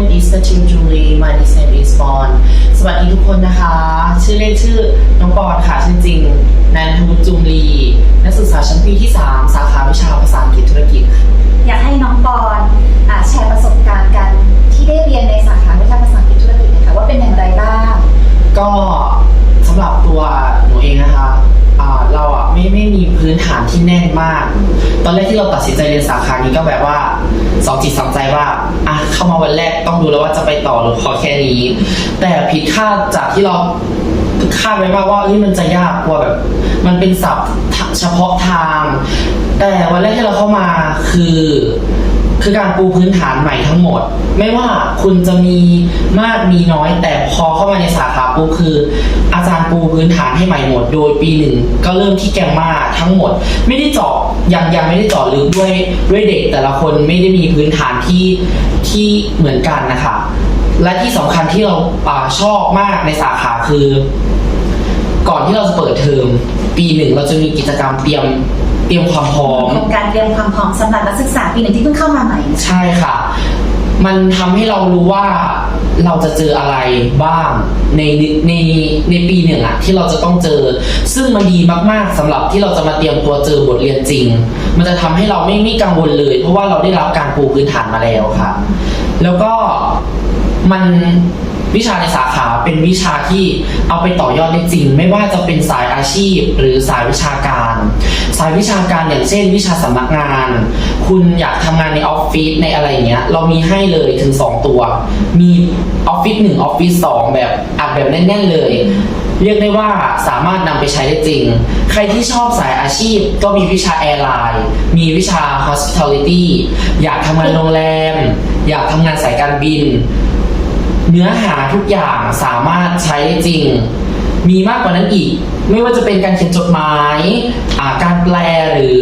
name is s a t ม n Julie my name is Bond สวัสดีทุกคนนะคะ ชื่อเล่นชื่อน้องปอนค่ะชื่อจริงนันทุจุมลีนักศึกษาชั้นปีที่ 3 สาขาวิชาภาษาอังกฤษธุรกิจ อยากให้น้องปอนแชร์ประสบการณ์กันที่ได้เรียนในสาขาวิชาภาษาอังกฤษธุรกิจนะคะว่าเป็นอย่างไรบ้าง ก็สำหรับตัว ที่แน่นมาก ตอนแรกที่เราตัดสินใจเรียนสาขานี้ก็แบบว่าสองจิตสองใจว่าอะเข้ามาวันแรกต้องดูแล้วว่าจะไปต่อหรือพอแค่นี้ แต่ผิดคาดจากที่เราคาดไว้มากว่าเฮ้ยมันจะยากกว่าแบบ มันเป็นศัพท์เฉพาะทาง แต่วันแรกที่เราเข้ามาคือ คือการปูพื้นฐานใหม่ทั้งหมด ไม่ว่าคุณจะมีมากมีน้อย แต่พอเข้ามาในสาขาปุ๊บคือ อาจารย์ปูพื้นฐานให้ใหม่หมด โดยปีหนึ่งก็เริ่มที่แกมมาทั้งหมด ไม่ได้เจาะยังยังไม่ได้เจาะลึกด้วยด้วยเด็ก แต่ละคนไม่ได้มีพื้นฐานที่ที่เหมือนกันนะคะและที่สำคัญที่เราชอบมากในสาขาคือ ก่อนที่เราจะเปิดเทอมปีหนึ่งเราจะมีกิจกรรมเตรียมเตรียมความพร้อม โครงการเตรียมความพร้อมสำหรับนักศึกษาปีหนึ่งที่เพิ่งเข้ามาใหม่ ใช่ค่ะ มันทำให้เรารู้ว่าเราจะเจออะไรบ้างในในในปีหนึ่งอะที่เราจะต้องเจอ ซึ่งมันดีมากๆสำหรับที่เราจะมาเตรียมตัวเจอบทเรียนจริง มันจะทำให้เราไม่ไม่กังวลเลย เพราะว่าเราได้รับการปูพื้นฐานมาแล้วค่ะ แล้วก็มัน วิชาในสาขาเป็นวิชาที่เอาไปต่อยอดได้จริง ไม่ว่าจะเป็นสายอาชีพ หรือสายวิชาการ สายวิชาการอย่างเช่น วิชาสำนักงาน คุณอยากทำงานในออฟฟิศในอะไรเงี้ยเรามีให้เลยถึง 2 ตัว มีออฟฟิศหนึ่งออฟฟิศสองแบบอัดแบบแน่นๆเลย เรียกได้ว่าสามารถนำไปใช้ได้จริง ใครที่ชอบสายอาชีพก็มีวิชาแอร์ไลน์มีวิชา hospitality อยากทำงานโรงแรม อยากทำงานสายการบิน เนื้อหาทุกอย่างสามารถใช้ได้จริง มีมากกว่านั้นอีก ไม่ว่าจะเป็นการเขียนจดหมายาการแปลหรือ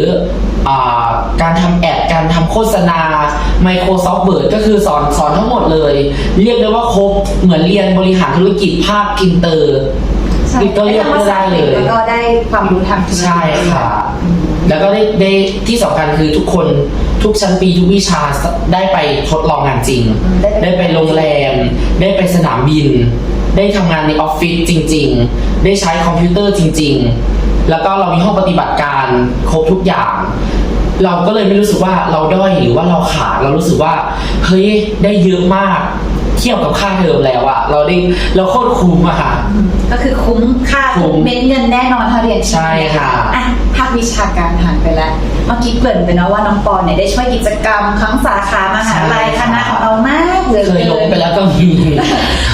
อการทำแอด การทำโฆษณา Microsoft Word ก็คือสอนสอนทั้งหมดเลย เรียกได้ว่าครบเหมือนเรียนบริหารธุรกิจภาคอินเตอร์ก็เรียกได้ได้เลยแล้วก็ได้ความรู้ทางธุรกิจใช่ค่ะ แล้วก็ได้ได้ที่สำคัญคือทุกคนทุกชั้นปีทุกวิชาได้ไปทดลองงานจริง ได้ไปโรงแรม ได้ไปสนามบิน ได้ทำงานในออฟฟิศจริง ๆ ได้ใช้คอมพิวเตอร์จริง ๆ แล้วก็เรามีห้องปฏิบัติการครบทุกอย่าง เราก็เลยไม่รู้สึกว่าเราด้อยหรือว่าเราขาดเรารู้สึกว่าเฮ้ยได้เยอะมากเทียบกับค่าเทอมแล้วอะเราได้เราโคตรคุ้มอะค่ะ ก็คือคุ้มค่าคุ้ทุกมเม็ดเงินแน่นอนถ้าเรียนใช่ค่ะอะภา ควิชาการผ่านไปแล้ว เมื่อกี้เกริ่นไปเนาะว่าน้องปอนเนี่ยได้ช่วยกิจกรรมทั้งสาขามหาลัยใช่คค่ะณะของเรามากเหลยเคยลงไปแล้วก็มี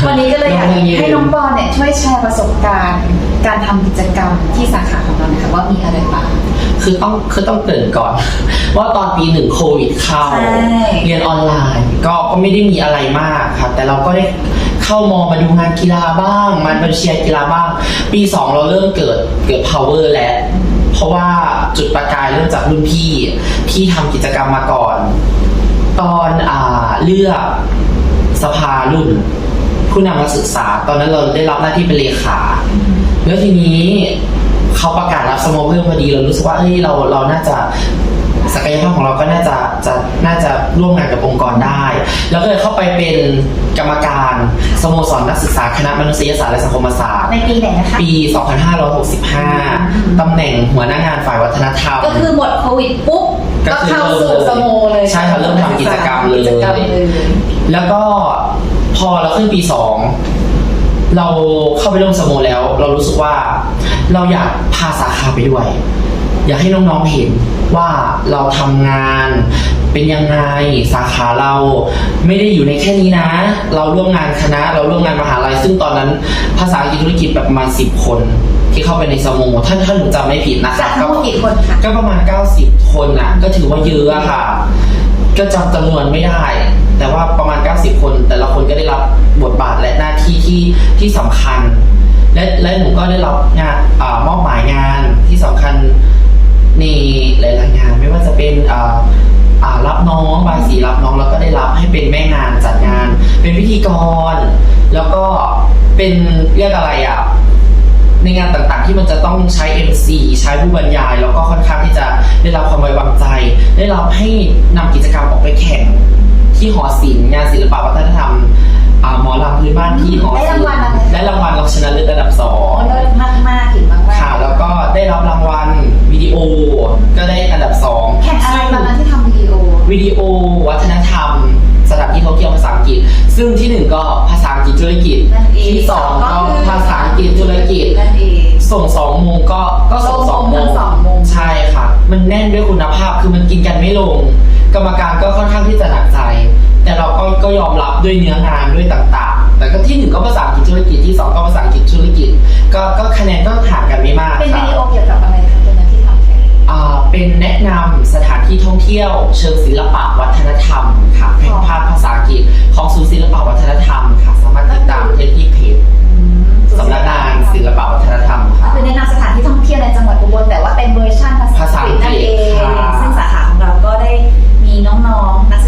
วันนี้ก็เลยอยากลงมือยืนให้น้องปอนเนี่ยช่วยแชร์ประสบการณ์ การทำกิจกรรมที่สาขาของเรานะคะว่ามีอะไรบ้างคือต้องคือต้องเกริ่นก่อน ว่าตอนปีหนึ่งโควิดเข้าใช่เรียนออนไลน์ก็ก็ไม่ได้มีอะไรมากครับแต่เราก็ได้เข้ามอมาดูงานกีฬาบ้าง มาเป็นเชียร์กีฬาบ้าง ปี 2 เราเริ่มเกิดเกิด power แล้ว เพราะว่าจุดประกายเริ่มจากรุ่นพี่ที่ทำกิจกรรมมาก่อน ตอนอ่าเลือกสภารุ่น ผู้นำนักศึกษา ตอนนั้นเราได้รับหน้าที่เป็นเลขา แล้วทีนี้เขาประกาศรับสโมเพิ่มพอดีเรารู้สึกว่าเอ้ยเราเราน่าจะศักยภาพของเราก็น่าจะจะน่าจะร่วมงานกับองค์กรได้ แล้วก็เลยเข้าไปเป็นกรรมการสโมสรนักศึกษาคณะมนุษยศาสตร์และสังคมศาสตร์ในปีไหนนะคะปี 2565 ตำแหน่งหัวหน้างานฝ่ายวัฒนธรรม ก็คือหมดโควิดปุ๊บก็ก็คือเข้าสู่สโมเลยใช่ค่ะเริ่มทำกิจกรรมเลยกิจกรรมเลย แล้วก็พอเราขึ้นปีสองเราเข้าไปร่วมสโมแล้ว เรารู้สึกว่าเราอยากพาสาขาไปด้วย อยากให้น้องๆเห็นว่าเราทำงานเป็นยังไงสาขาเราไม่ได้อยู่ในแค่นี้นะ เราร่วมงานคณะ เราร่วมงานมหาลัยซึ่งตอนนั้นภาษาอังกฤษธุรกิจแบบประมาณสิบคน ที่เข้าไปในสโมถ้าถ้าหนูจำไม่ผิดนะคะจากทั้งหมดกี่คนคะก็ประมาณ 90 คนน่ะก็ถือว่าเยอะอะค่ะ ก็จำจำนวนไม่ได้ แต่ว่าประมาณ 90 คน แต่ละคนก็ได้รับบทบาทและหน้าที่ที่ที่สำคัญ และและหนูก็ได้รับงานอามอบหมายงานที่สำคัญในหลายๆงานไม่ว่าจะเป็นอ่าอ่ารับน้องบายสีรับน้องแล้วก็ได้รับให้เป็นแม่งานจัดงาน เป็นพิธีกร แล้วก็เป็นเรียกอะไรอะ ในงานต่างๆ ที่มันจะต้องใช้ MC ใช้ผู้บรรยาย แล้วก็ค่อนข้างที่จะได้รับความไว้วางใจ ได้รับให้นำกิจกรรมออกไปแข่งที่หอศิลป์งานศิลปะวัฒนธรรมอ่าหมอลำพื้นบ้านที่หอได้รางวัลอะไรคะได้รางวัลรองชนะเลิศระดับสอโอ้งเลิศมากมากๆถึงมากมากค่ะแล้วก็ได้รับรางวัลวิดีโอ ก็ได้อันดับสองแข่งอะไรตอนนั้นที่ทำวิดีโอ วิดีโอ วัฒนธรรม สถานที่ท่องเที่ยวภาษาอังกฤษ ซึ่งที่หนึ่งก็ภาษาอังกฤษธุรกิจ นั่นเองที่สองก็ภาษาอังกฤษธุรกิจ นั่นเอง ส่งสองโมงก็ก็ส่งสองโมลงงทั้งสองโมง ใช่ค่ะ มันแน่นด้วยคุณภาพคือมันกินกันไม่ลง กรรมการก็ค่อนข้างที่จะหนักใจ แต่เราก็ก็ยอมรับด้วยเนื้องานด้วยต่างๆ แต่ก็ที่หนึ่งก็ภาษาอังกฤษธุรกิจที่สองก็ภาษาอังกฤษธุรกิจ ก็ก็คะแนนก็ห่างกันไม่มากเป็นค่ะวิดีโอ ที่ท่องเที่ยวเชิงศิลปะวัฒนธรรมค่ะเป็นภาพภาษาอังกฤษของศูนย์ศิลปะวัฒนธรรมค่ะ สามารถติดตามได้ที่เพจสำนักงานศิลปะวัฒนธรรมก็ค่ะ คือแนะนำสถานที่ท่องเที่ยวในจังหวัดอุบลแต่ว่าเป็นเวอร์ชันภาษาภาษาอังกฤษนั่นเองค่ะซึ่งสาขาของเราก็ได้มีน้องๆนัก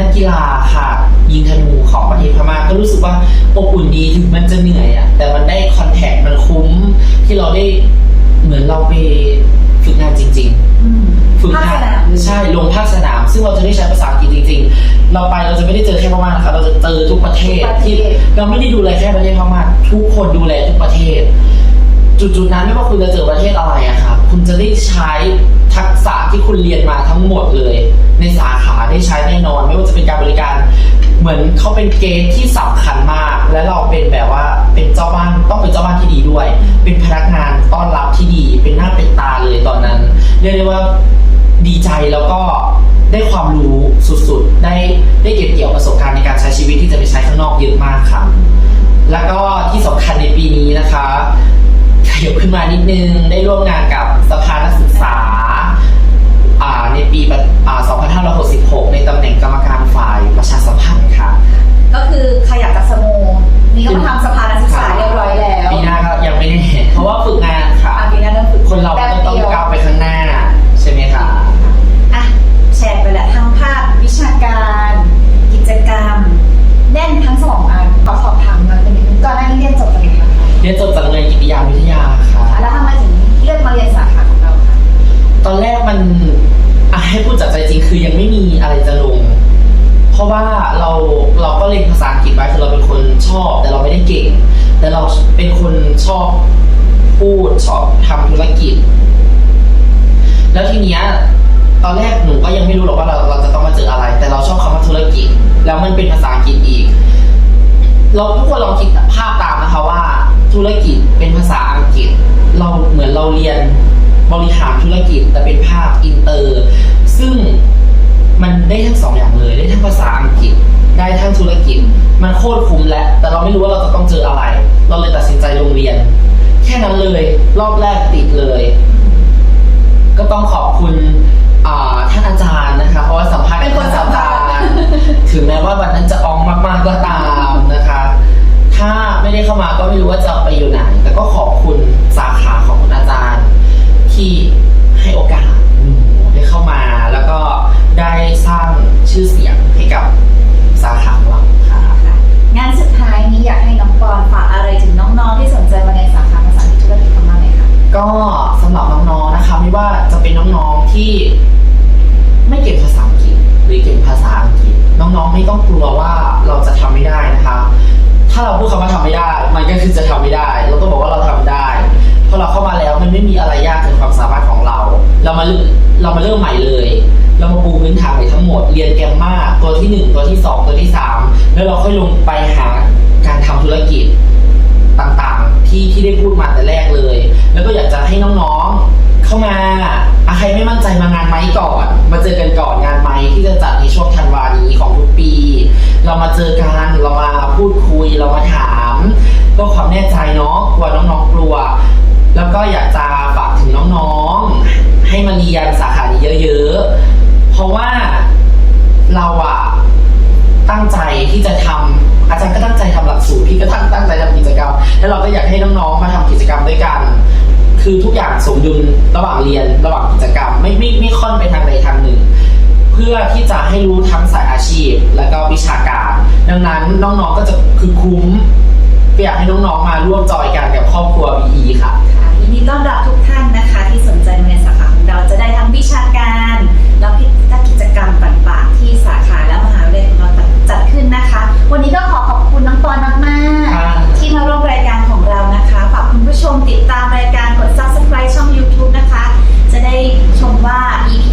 นักกีฬาค่ะ ยิงธนูของประเทศพม่าก็รู้สึกว่าอบอุ่นดีถึงมันจะเหนื่อยอะแต่มันได้คอนแทคมันคุ้มที่เราได้เหมือนเราไปฝึกงานจริงๆอืมฝึกภาคงาสนนามเลยใช่ลงภาคสนาม ซึ่งเราจะได้ใช้ภาษาอังกฤษจริง ๆ เราไปเราจะไม่ได้เจอแค่พม่านะครับเราจะเจอทุกประเทศทุกประเทศที่เราไม่ได้ดูแลแค่ประเทศพม่าทุกคนดูแลทุกประเทศ จุดๆนั้นไม่ว่าคุณจะเจอประเทศอะไรอะครับคุณจะได้ใช้ ทักษะที่คุณเรียนมาทั้งหมดเลย ในสาขาได้ใช้แน่นอน ไม่ว่าจะเป็นการบริการ เหมือนเขาเป็นเกณฑ์ที่สำคัญมาก และเราเป็นแบบว่าเป็นเจ้าบ้านต้องเป็นเจ้าบ้านที่ดีด้วย เป็นพนักงานต้อนรับที่ดี เป็นหน้าเป็นตาเลยตอนนั้นเรียกได้ว่าดีใจแล้วก็ได้ความรู้สุดๆ ได้ได้เก็บเกี่ยวประสบการณ์ในการใช้ชีวิตที่จะไปใช้ข้างนอกเยอะมากครับแล้วก็ที่สำคัญในปีนี้นะคะขยับขึ้นมานิดนึงได้ร่วมงานกับ 2566 ในตำแหน่งกรรมการฝ่ายประชาสัมพันธ์ค่ะ ก็คือ พูดชอบทำธุรกิจ แล้วทีเนี้ยตอนแรกหนูก็ยังไม่รู้หรอกว่าเราเราจะต้องมาเจออะไร แต่เราชอบคำว่าธุรกิจ แล้วมันเป็นภาษาอังกฤษอีก เราทุกคนลองคิดภาพตามนะคะว่า ธุรกิจเป็นภาษาอังกฤษ เราเหมือนเราเรียนบริหารธุรกิจแต่เป็นภาคอินเตอร์ ซึ่งมันได้ทั้งสองอย่างเลย ได้ทั้งภาษาอังกฤษ ได้ทั้งธุรกิจ มันโคตรคุ้มแล้วแต่เราไม่รู้ว่าเราจะต้องเจออะไร เราเลยตัดสิน ค่นั้นเลย รอบแรกติดเลย ก็ต้องขอบคุณอ่าท่านอาจารย์นะคะ เพราะว่าสัมภาษณ์เป็นคนสัมภาษณ์ท่นอจรย์ถึงแม้ว่าวันนั้นจะอองมาก ๆก็ตามนะคะ ถ้าไม่ได้เข้ามาก็ไม่รู้ว่าจะไปอยู่ไหน แต่ก็ขอบคุณสาขาของคุณอาจารย์ที่ให้โอกาส ไม่ต้องกลัวว่าเราจะทำไม่ได้นะคะ ถ้าเราพูดคำว่าทำไม่ได้ มันก็คือจะทำไม่ได้ เราต้องบอกว่าเราทำได้พอเราเข้ามาแล้วมันไม่มีอะไรยากเกินความสามารถของเรา เรามาเริ่มเรามาเริ่มใหม่เลย เรามาปูพื้นฐานใหม่ทั้งหมด เรียนแกมมาตัวที่หนึ่งตัวที่สองตัวที่สามแล้วเราค่อยลงไปหาการทำธุรกิจต่างๆ ที่ที่ได้พูดมาแต่แรกเลย แล้วก็อยากจะให้น้องๆเข้ามาใครไม่มั่นใจมางานไม้ก่อน มาเจอกันก่อนงานไม้ที่จะจัดในช่วงธันวา เรามาเจอกันเรามาพูดคุยเรามาถามเพื่อความแน่ใจเนาะกลัวน้องๆกลัว แล้วก็อยากจะฝากถึงน้องๆ ให้มาเรียนสาขานี้เยอะๆ เพราะว่าเราอะตั้งใจที่จะทำอาจารย์ก็ตั้งใจทำหลักสูตรพี่ก็ตั้งตั้งใจทำกิจกรรม แล้วเราก็อยากให้น้องๆมาทำกิจกรรมด้วยกัน คือทุกอย่างสมดุลระหว่างเรียนระหว่างกิจกรรม ไม่ไม่ไม่ค่อนไปทางใดทางหนึ่ง พื่อที่จะให้รู้ทั้งสายอาชีพ และก็วิชาการ ดังนั้นน้องๆก็จะคือคุ้มอยากให้น้องๆมาร่วมจอยกันกับครอบครัวพีอีค่ะยินดีต้อนรับทุกท่านนะคะ ที่สนใจมาในสาขาของเราจะได้ทั้งวิชาการ แล้วกิจกรรมต่างๆที่สาขาและมหาวิทยาลัยของเราจัดขึ้นนะคะ วันนี้ก็ขอขอบคุณน้องปอนมากๆ ที่มาร่วมรายการของเรานะคะฝากคุณผู้ชมติดตามรายการกด subscribe ช่อง YouTube นะคะ จะได้ชมว่า EP